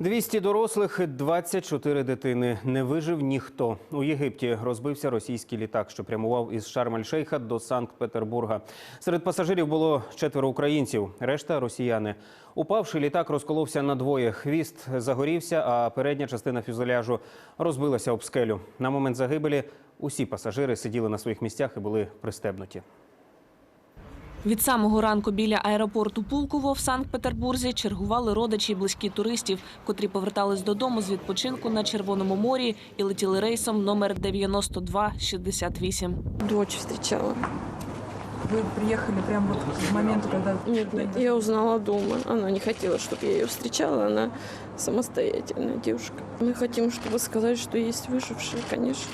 200 дорослих, і 24 дитини. Не вижив ніхто. У Єгипті розбився російський літак, що прямував із Шарм-ель-Шейха до Санкт-Петербурга. Серед пасажирів було четверо українців, решта росіяни. Упавший літак розколовся на двоє. Хвіст загорівся, а передня частина фюзеляжу розбилася об скелю. На момент загибелі усі пасажири сиділи на своїх місцях і були пристебнуті. Від самого ранку біля аеропорту Пулково в Санкт-Петербурзі чергували родичі й близькі туристів, котрі повертались додому з відпочинку на Червоному морі і летіли рейсом номер 9268. Дочь встречала. Вы приехали прямо вот к моменту, когда... Нет, нет, я узнала дома. Она не хотела, чтобы я ее встречала. Она самостоятельная девушка. Мы хотим, чтобы сказать, что есть выжившие, конечно.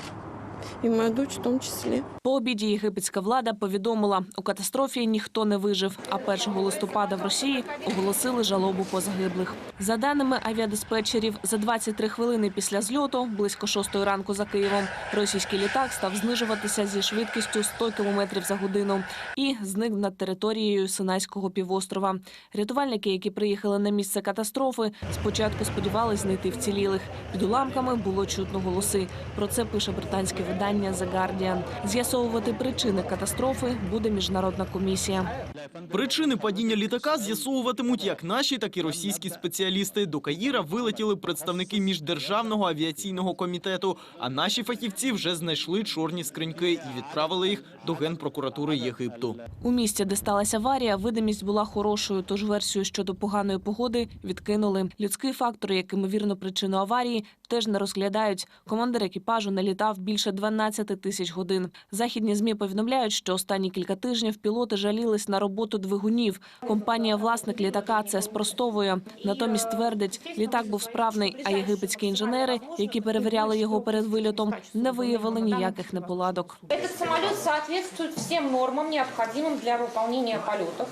И моя дочь в том числе. По обіді єгипетська влада повідомила, у катастрофі ніхто не вижив, а 1 листопада в Росії оголосили жалобу по загиблих. За даними авіадиспетчерів, за 23 хвилини після зльоту, близько 6 ранку за Києвом, російський літак став знижуватися зі швидкістю 100 км за годину і зник над територією Синайського півострова. Рятувальники, які приїхали на місце катастрофи, спочатку сподівались знайти вцілілих. Під уламками було чутно голоси. Про це пише британське видання The Guardian. З'ясовувати причини катастрофи буде міжнародна комісія. Причини падіння літака з'ясовуватимуть як наші, так і російські спеціалісти. До Каїра вилетіли представники міждержавного авіаційного комітету. А наші фахівці вже знайшли чорні скриньки і відправили їх до генпрокуратури Єгипту. У місті, де сталася аварія, видимість була хорошою, тож версію щодо поганої погоди відкинули. Людський фактор, як ймовірну причину аварії, теж не розглядають. Командир екіпажу налітав більше 12 тисяч годин. Західні змі повідомляють, що останні кілька тижнів пілоти жалілись на роботу двигунів. Компанія власник літака це спростовує. Натомість твердить, літак був справний, а єгипетські інженери, які перевіряли його перед вильотом, не виявили ніяких неполадок. Этот самолет соответствует всем нормам, необходимым для выполнения полетов.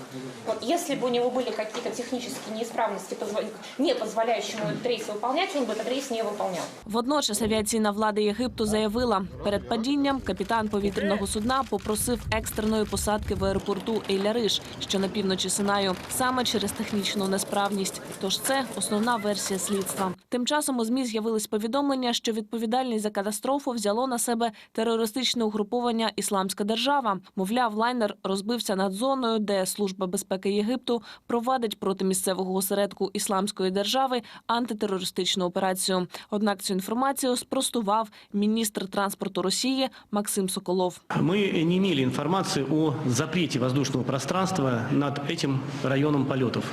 Вот, если бы у него были какие-то технические неисправности, позво- не позволяющие ему этот рейс выполнять, он бы этот рейс не выполнял. Водночас авіаційна влада Єгипту заявила, перед падінням капітан повітряного судна попросив екстреної посадки в аеропорту Ейляриш, що на півночі Синаю, саме через технічну несправність. Тож це основна версія слідства. Тим часом у змі з'явились повідомлення, що відповідальність за катастрофу взяло на себе терористичне угруповання Ісламська держава. Мовляв, лайнер розбився над зоною, де служба безпеки Єгипту провадить проти місцевого осередку Ісламської держави антитерористичну операцію. Однак цю інформацію спростував міністр транспорту Росії Максим Соколов. Мы не имели информации о запрете воздушного пространства над этим районом полетов.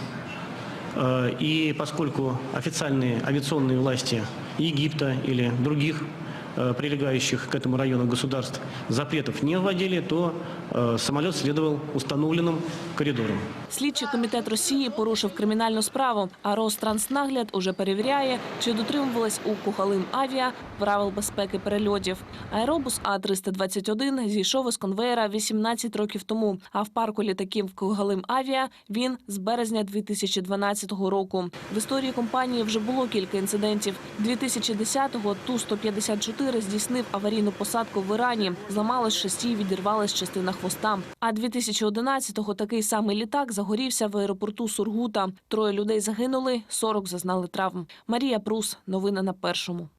Э, И поскольку официальные авиационные власти Египта или других э, прилегающих к этому району государств запретов не вводили, то э, самолет следовал установленным коридорам. Слідчий комітет Росії порушив кримінальну справу, а Ространснагляд уже перевіряє, чи дотримувалась у Кухалим Авіа правил безпеки перельотів. Аеробус А-321 зійшов із конвеєра 18 років тому, а в парку літаків Кухалим Авіа він з березня 2012 року. В історії компанії вже було кілька інцидентів. 2010-го Ту-154 здійснив аварійну посадку в Ірані. Зламалось шасі, відірвалась частина хвоста. А 2011-го такий самий літак загорівся в аеропорту Сургута. Троє людей загинули, 40 зазнали травм. Марія Прус. Новини на першому.